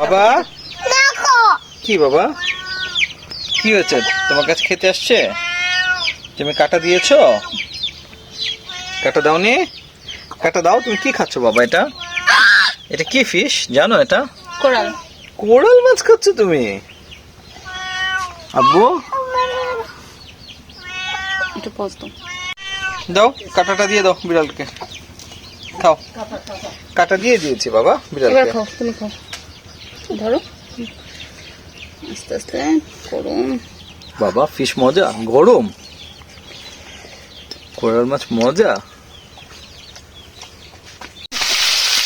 বাবা? দেখো। কি বাবা? কি হয়েছে? তোমার কাছে খেতে আসছে? তুমি কাটা দিয়েছ? কাটা দাওনি? কাটা দাও তুমি কি খাচ্ছ বাবা এটা? এটা কি ফিশ জানো এটা? কোরাল। কোরাল মাছ খাচ্ছ তুমি? আব্বু? একটু পজ দাও দাও কাটাটা দিয়ে দাও বিড়ালকে। খাও। কাটা দিয়ে দিয়েছি বাবা বিড়ালকে। খাও তুমি খাও। ধরো। আস্তে আস্তে করুন বাবা ফিশ মজা? গরম? কোরাল মাছ মজা?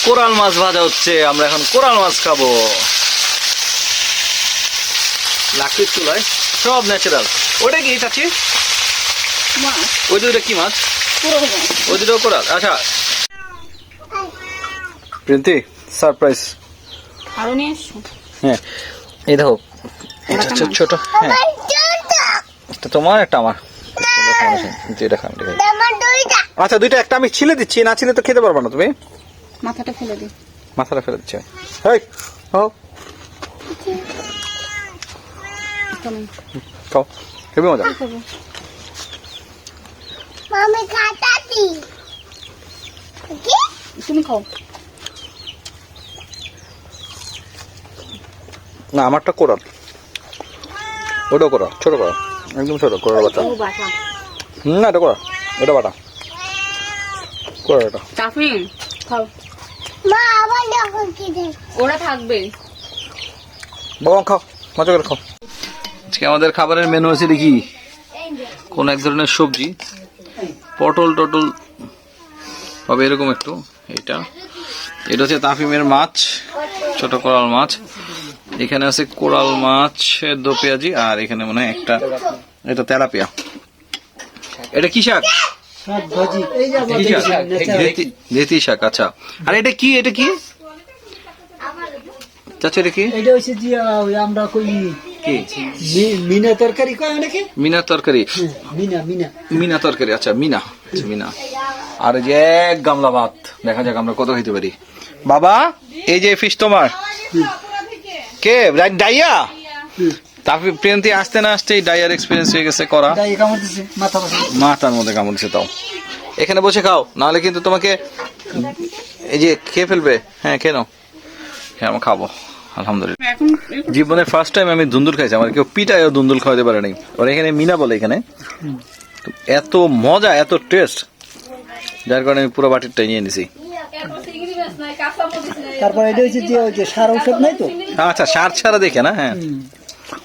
কোরাল মাছ ভাজা হচ্ছে আমরা এখন কোরাল মাছ খাব। লাকড়ির চুলায় সব ন্যাচারাল ওটা কি চাচি? ওই দুটো কি মাছ? ওই দুটো কোরাল। আচ্ছা। প্রিন্তি সারপ্রাইজ আরও নিয়ে এসছো হ্যাঁ এই দেখো এটা ওটা ছোট হ্যাঁ। এটা তোমার একটা আমার। দুইটা। আচ্ছা দুইটা একটা আমি ছিলে দিচ্ছি না ছিলে তো খেতে পারবে না তুমি। মাথাটা ফেলে দিই। মাথাটা ফেলে দিচ্ছি। হেই হও খাও। মজা। মামি খাটাতি কি? তুমি খাও। না আমারটা কোরাল ওটা কোরা ছোট কোরা। একদম ছোট কোরাল বাটা। হুম, না এটা কোরা ওটা বাটা। কোরা এটা। টাফিন খাও। মা আবার দেখো কি দেখ ওরা থাকবে। বাবা খাও মজা করে খাও। আজকে আমাদের খাবারের মেনু আছে দেখি কোন এক ধরনের সবজি। পটল টটল হবে এরকম একটু এটা। এটা হচ্ছে তাফিমের মাছ ছোট করাল মাছ। এখানে আছে কোরাল মাছ দো পেঁয়াজি আর এখানে মনে হয় একটা এটা তেলাপিয়া। এটা কি শাক? ধেতি- ধেতি শাক? আচ্ছা। আর এটা কি এটা কি? চাচা এটা কি? এটা হচ্ছে যে আমরা কই কি? মিনা তরকারি কয় অনেকে মিনা তরকারি। হ্যাঁ, মিনা মিনা। মিনা তরকারি আচ্ছা মিনা। আচ্ছা, মিনা। আর যে এক গামলা ভাত। দেখা যাক আমরা কত খেতে পারি। বাবা এই যে ফিশ তোমার। কে? ডাই- ডাইয়া? তারপরে প্রিয়ন্তি আসতে না আসতে ডাইয়ার এক্সপিরিয়েন্স হয়ে গেছে করা। মাথার মধ্যে কামড়ছে তাও। এখানে বসে খাও নাহলে কিন্তু তোমাকে এই যে খেয়ে ফেলবে। হ্যাঁ খেয়ে নাও। হ্যাঁ আমি খাব। আলহামদুলিল্লাহ। জীবনের ফার্স্ট টাইম আমি দুন্দুল খাইছি আমার কেউ পিটায়ও দুন্দুল খাওয়াতে পারে নাই। ওর এখানে মিনা বলে এখানে। এত মজা এত টেস্ট যার কারণে আমি পুরো বাটিরটাই নিয়ে নিছি। তারপর এটা হচ্ছে যে ওই যে সার ঔষধ নাই তো? আচ্ছা সার ছাড়া দেখে না হ্যাঁ।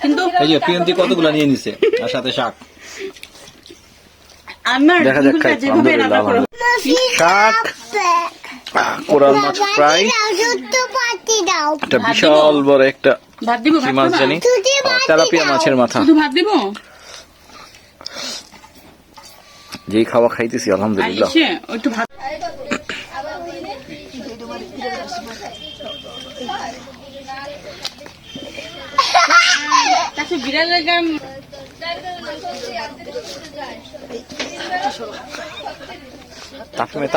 কিন্তু এই যে পিয়ন্তি কতগুলো নিয়ে নিছে? আর সাথে শাক। আমার দেখা যাক খাই শাক কোরাল মাছ ফ্রাই একটা বিশাল বড় একটা ভাত দিব কি ভাত মাছ জানি। তেলাপিয়া মাছের মাথা। ভাত দিব? যেই খাওয়া খাইতেছি আলহামদুলিল্লাহ। কাছে বিড়ালের গান তাফিমে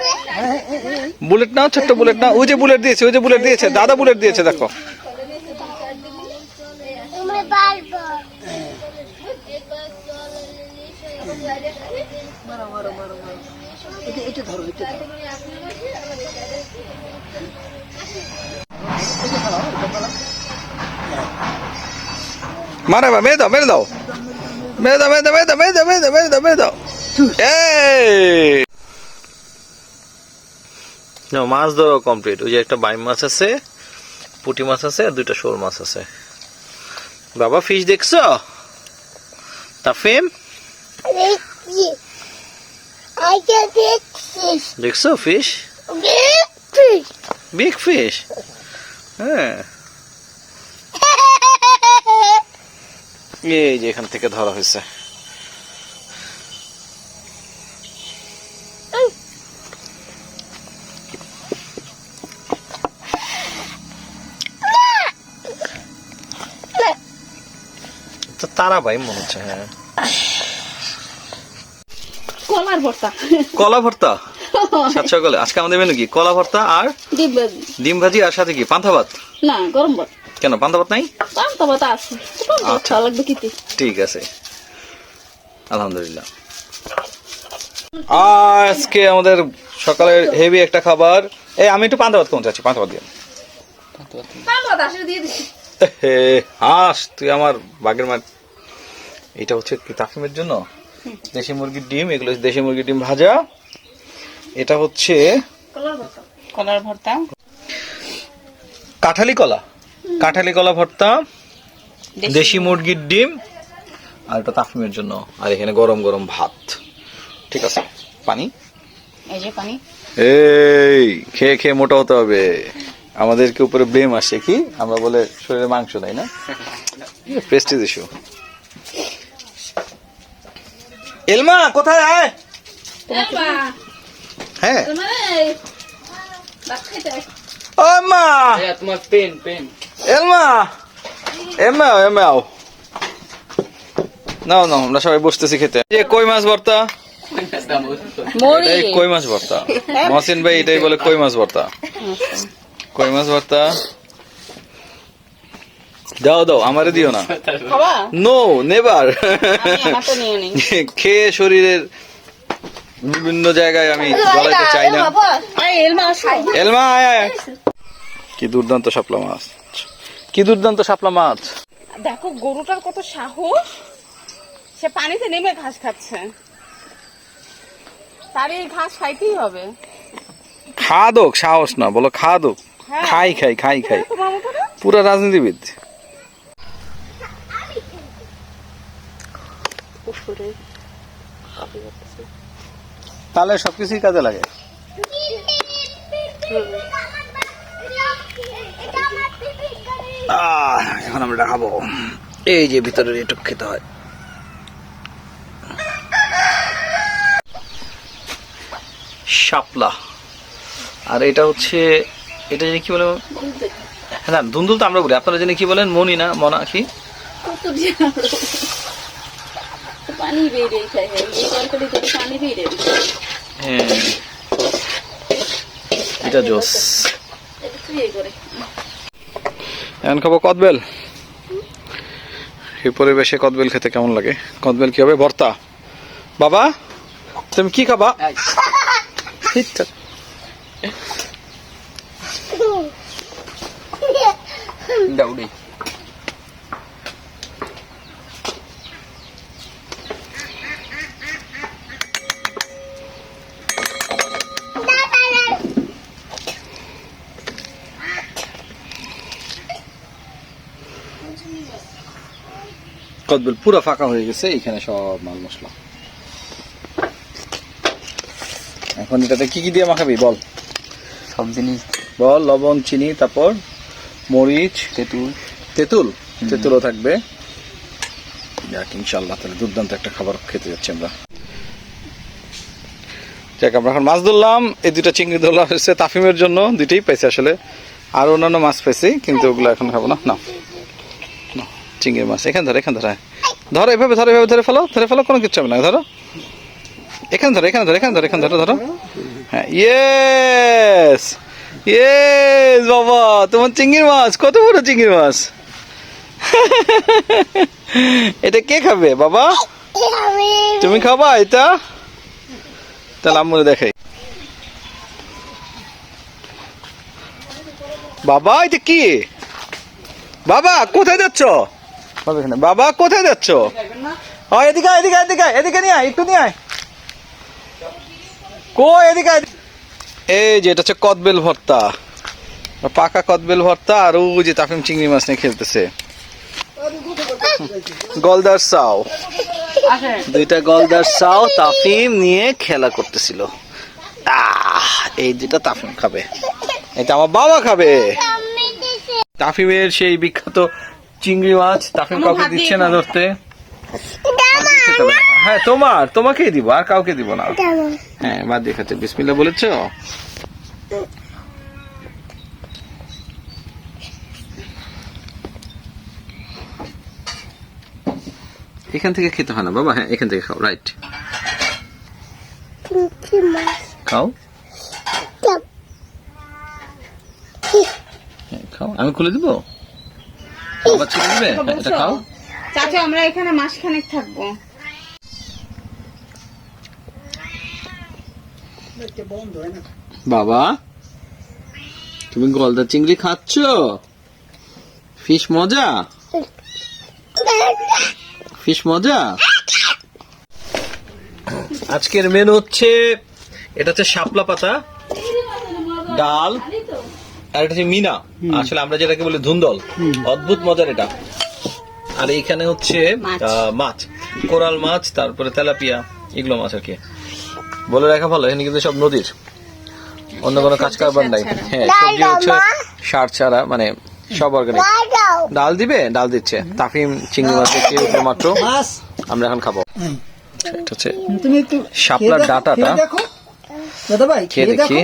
বুলেট না। হ্যাঁ, হ্যাঁ, হ্যাঁ, ছোট্ট বুলেট না ওই যে বুলেট দিয়েছে ওই যে বুলেট দিয়েছে। দাদা বুলেট দিয়েছে দেখো। মারা বা মেরে দাও মেরে দাও। মেরে দাও মেরে দাও মেরে দাও মেরে দাও মেরে দাও মেরে দাও। মেরে দাও! মাছ ধরো কমপ্লিট ওই যে একটা বাইম মাছ আছে পুঁটি মাছ আছে আর দুইটা শোল মাছ আছে। বাবা ফিশ দেখছ? তাফিম? দেখছি আগে দেখছিস দেখছ ফিশ দেখছিস বিগ ফিশ হ্যাঁ। এই যে এখান থেকে ধরা হয়েছে। তারা ভাই মনে হচ্ছে হ্যাঁ। কলার ভর্তা। কলা ভর্তা? সাত সকালে। আজকে আমাদের মেনু কি? কলা ভর্তা আর ডিম ভাজি। ডিম ভাজি আর সাথে কি? পান্তা ভাত? না গরম ভাত। কেন পান্তা ভাত নাই? পান্তা ভাত আছে। আচ্ছা। লাগবে কিতে ঠিক আছে। আলহামদুলিল্লাহ। আজকে আমাদের সকালের হেভি একটা খাবার। এই আমি একটু পান্তা ভাত কোন চাচ্ছি। পান্তা ভাত দিয়ে। হাস তুই আমার বাঘের মাঠ এটা হচ্ছে কি তাফিমের জন্য? দেশি মুরগির ডিম এগুলো দেশি মুরগির ডিম ভাজা। এটা হচ্ছে কলার ভর্তা। কলার ভর্তা কাঁঠালি কলা। কাঁঠালি কলা ভর্তা দেশি মুরগির ডিম আর এটা তাফিমের জন্য। আর এখানে গরম গরম ভাত। ঠিক আছে পানি? এই যে পানি। এই খেয়ে খেয়ে মোটা হতে হবে। আমাদেরকে উপরে ব্লেম আসে কি? আমরা বলে শরীরে মাংস নাই না। প্রেস্টিজ ইস্যু এলমা কোথায় আয়? হ্যাঁ। ও মা তোমার পেন পেন। এলমা। এমাও এমাও নাও নাও আমরা সবাই বসতেছি খেতে। যে কই মাছ ভর্তা? কই মাছ ভর্তা? মহসিন ভাই এটাই বলে কই মাছ ভর্তা? কই মাছ ভর্তা? দাও দাও আমারে দিও না। নো নেভার খেয়ে শরীরের বিভিন্ন জায়গায় আমি জ্বলাইতে চাই না। এলমা আয় আয়। কি দুর্দান্ত শাপলা মাছ। কি দুর্দান্ত শাপলা মাছ। দেখো গরুটার কত সাহস। সে পানিতে নেমে ঘাস খাচ্ছে। তার এই ঘাস খাইতেই হবে। খাদক সাহস না বলো খাদক। হ্যাঁ। খাই খাই খাই খাই। পুরা রাজনীতিবিদ। পুকুরে তাহলে সবকিছুই কাজে লাগে। এখন আমরা খাব। এই যে ভিতরে এটুক খেতে হয়। শাপলা। আর এটা হচ্ছে এটা জানি কি বলে? হ্যাঁ ধুন্দুল তো আমরা বলি। আপনারা জানি কি বলেন? মনি না মনা কি? পানি বেরিয়ে খাই এই তরকারি থেকে পানি বেরিয়ে হ্যাঁ এটা জোস। একটু করে। এখন খাব কদবেল। এই পরিবেশে কদবেল খেতে কেমন লাগে? কদবেল কি হবে? ভর্তা। বাবা তুমি কি খাবা? হিট। কদবেল পুরো ফাঁকা হয়ে গেছে এখানে সব মাল মশলা। এখন এটাতে কি কি দিয়ে মাখাবি বল? সব জিনিস। বল লবণ চিনি তারপর মরিচ তেঁতুল। তেঁতুল? তেঁতুলও থাকবে। যাক ইনশাল্লাহ তাহলে দুর্দান্ত একটা খাবার খেতে যাচ্ছি আমরা। যাক আমরা এখন মাছ ধরলাম এই দুটা চিংড়ি ধরলাম হচ্ছে তাফিমের জন্য দুইটাই পাইছি আসলে। আর অন্যান্য মাছ পাইছি কিন্তু ওগুলো এখন খাব না। না না, চিংড়ি মাছ। এখানে ধরো এখানে ধরো হ্যাঁ। ধরো, এভাবে ধরো, এভাবে ধরে ফেলো ধরে ফেলো, কোনো কিছু হবে না। ধরো। এখানে ধরো এখানে ধরো এখানে ধরো এখানে ধরো ধরো। হ্যাঁ ইয়েস বাবা, তোমার চিংড়ি মাছ, কত বড় চিংড়ি মাছ? এটা কে খাবে, বাবা? তুমি খাবা এটা? তাহলে আম্মুরে দেখাই। বাবা, এটা কি? বাবা, কোথায় যাচ্ছ? বাবা এখানে। বাবা, কোথায় যাচ্ছ? ও এদিকে এদিকে এদিকে এদিকে নিয়ে আয়, একটু নিয়ে আয়। কই, এদিকে এই যে, এটা হচ্ছে কদবেল ভর্তা। পাকা কদবেল ভর্তা আর ওই যে তাফিম চিংড়ি মাছ নিয়ে খেলতেছে। গলদার সাও দুইটা গলদার সাও তাফিম নিয়ে খেলা করতেছিল। এই যেটা তাফিম খাবে। এটা আমার বাবা খাবে। তাফিমের সেই বিখ্যাত চিংড়ি মাছ তাকে কাউকে দিচ্ছে না ধরতে। হ্যাঁ তোমার তোমাকেই দিব আর কাউকে দিব না। হ্যাঁ বাদ দিয়ে খাচ্ছে বিসমিল্লা বলেছ? এখান থেকে খেতে হয় না বাবা। হ্যাঁ এখান থেকে খাও রাইট খাও। হ্যাঁ, খাও। আমি খুলে দিব? আবার ছেড়ে দিবে এটা খাও। চাচা আমরা এখানে মাসখানেক থাকব। বাবা তুমি গলদা চিংড়ি খাচ্ছ? ফিশ মজা? ফিশ মজা? আজকের মেনু হচ্ছে এটা হচ্ছে শাপলা পাতা ডাল আর এটা হচ্ছে মিনা। আসলে আমরা যেটাকে বলি ধুন্দল। অদ্ভুত মজার এটা। আর এইখানে হচ্ছে মাছ। আহ, মাছ। কোরাল মাছ তারপরে তেলাপিয়া এগুলো মাছ আর কি। বলে রাখা ভালো এখানে কিন্তু সব নদীর। অন্য কোনো কাজ কারবার নাই। হ্যাঁ সবজি হচ্ছে সার ছাড়া মানে সব অর্গানিক ডাল দিবে? ডাল দিচ্ছে। তাফিম চিংড়ি মাছ দিচ্ছে মাত্র। আমরা এখন খাব। এটা হচ্ছে শাপলার ডাঁটাটা। খেয়ে দেখো।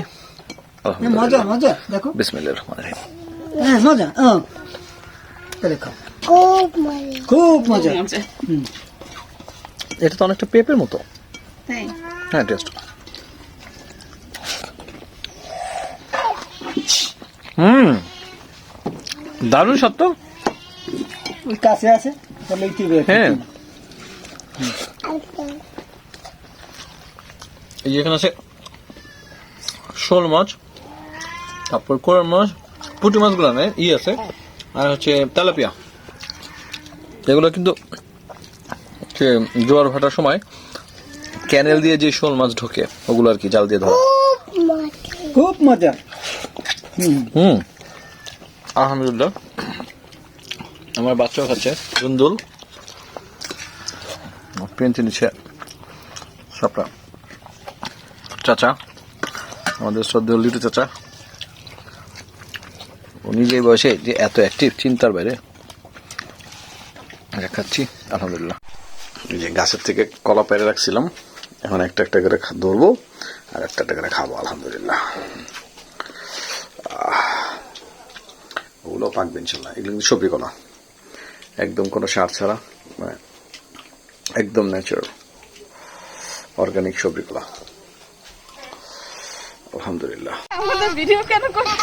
মজা মজা। দেখো। বিসমিল্লাহির রহমানির রহিম। হ্যাঁ মজা হ্যাঁ খাও Good খুব মজা। এটা তো অনেকটা পেঁপের মতো। তাই? হ্যাঁ টেস্ট হুম। দারুণ সত্য ওই কাছে আছে তাহলে বের হ্যাঁ। Okay. এই যে এখানে আছে শোল মাছ। তারপর কোরাল মাছ পুঁটি মাছগুলো নেই ই আছে। আর হচ্ছে তেলাপিয়া। এগুলো কিন্তু জোয়ার ভাটার সময় ক্যানেল দিয়ে যে শোল মাছ ঢোকে ওগুলো আর কি জাল দিয়ে ধরা। খুব মজা। হুম। হুম। আলহামদুলিল্লাহ। আমার বাচ্চাও খাচ্ছে দুন্দুল পেন্টি নিচ্ছে সবটা চাচা আমাদের শ্রদ্ধেয় লিটু চাচা। ও নিজেই বয়সে যে এত অ্যাক্টিভ চিন্তার বাইরে। আচ্ছা, খাচ্ছি আলহামদুলিল্লাহ যে গাছের থেকে কলা পেরে রাখছিলাম এখন একটা একটা করে ধরবো আর একটা একটা করে খাব আলহামদুলিল্লাহ। ওগুলো পাকবে ইনশাল্লাহ এগুলো কিন্তু সবজি কলা। একদম কোনো সার ছাড়া মানে একদম ন্যাচারাল অর্গানিক সবজি কলা। আলহামদুলিল্লাহ। ভিডিও কেন করছ?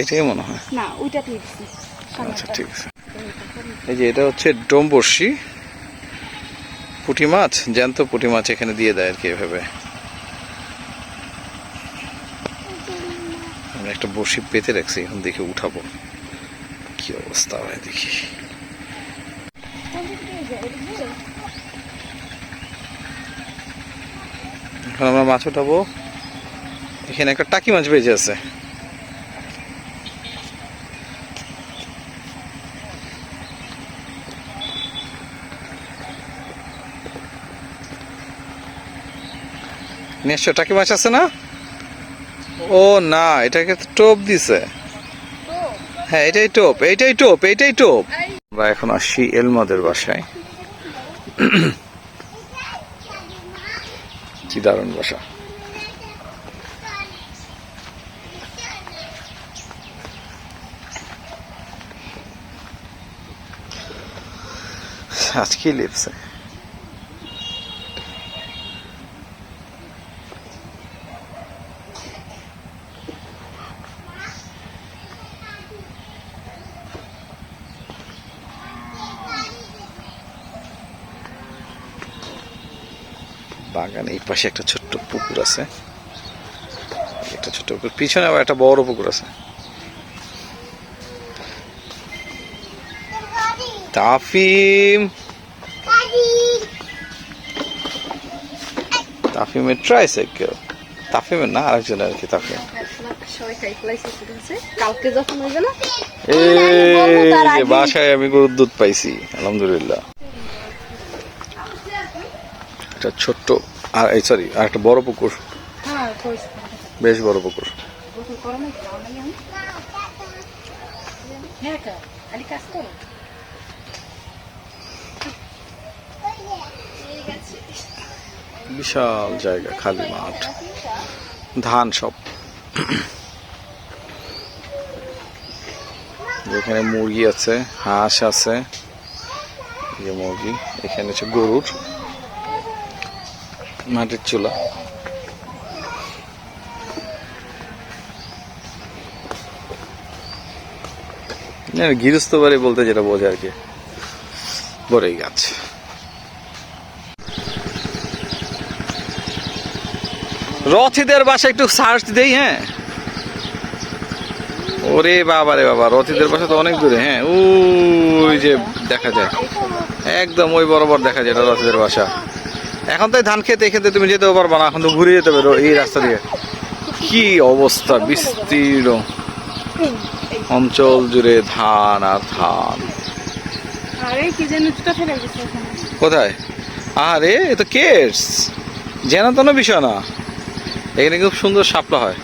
এইটাই মনে হয়। না ওইটা ঠিক আচ্ছা ঠিক আছে। এই যে এটা হচ্ছে ডোমবর্ষি পুঁটি মাছ? জ্যান্ত পুঁটি মাছ এখানে দিয়ে দেয় আর কি এভাবে। একটা বড়শি পেতে রাখছি, এখন দেখে উঠাবো। কি অবস্থা হয় দেখি। এখন আমরা মাছ উঠাবো। এখানে একটা টাকি মাছ বেজে আছে। নিশ্চয় টাকি মাছ আছে না? ও না এটাকে টোপ দিছে? হ্যাঁ এটাই টোপ এইটাই টোপ এইটাই টোপ। আমরা এখন আসছি এলমাদের বাসায়। কি দারুণ বাসা। আজকে লিপসে বাগান এই পাশে একটা ছোট্ট পুকুর আছে। একটা ছোট্ট পুকুর পিছনে আবার একটা বড় পুকুর আছে। তাফিম. তাফিমের ট্রাইসাইকেল তাফিমের না আরেকজন আর কি তাফিম। বাসায় আমি গরুর দুধ পাইছি আলহামদুলিল্লাহ। একটা ছোট্ট আর এই সরি আর একটা বড় পুকুর। হ্যাঁ বেশ বড় পুকুর। হ্যাঁ বিশাল জায়গা খালি মাঠ। ধান সব। এখানে মুরগি আছে হাঁস আছে যে মুরগি এখানে হচ্ছে গরুর। মাটির চুলা। গৃহস্থ বাড়ি বলতে যেটা বোঝে আর কি, বড়ই গাছ। রথিদের বাসা একটু সার্চ দেই হ্যাঁ? ওরে বাবা রে বাবা, রথিদের বাসা তো অনেক দূরে হ্যাঁ? ওই যে দেখা যায়। একদম ওই বরাবর দেখা যায় এটা রথিদের বাসা। এখন তো ধান খেতে খেতে তুমি যেতেও পারবা না এখন তো ঘুরে যেতে পারো এই রাস্তা দিয়ে। কি অবস্থা বিস্তীর্ণ। অঞ্চল জুড়ে ধান আর ধান। কোথায়? আরে এ তো কেস যেন তো বিষয় না। এখানে খুব সুন্দর সাপটা হয়।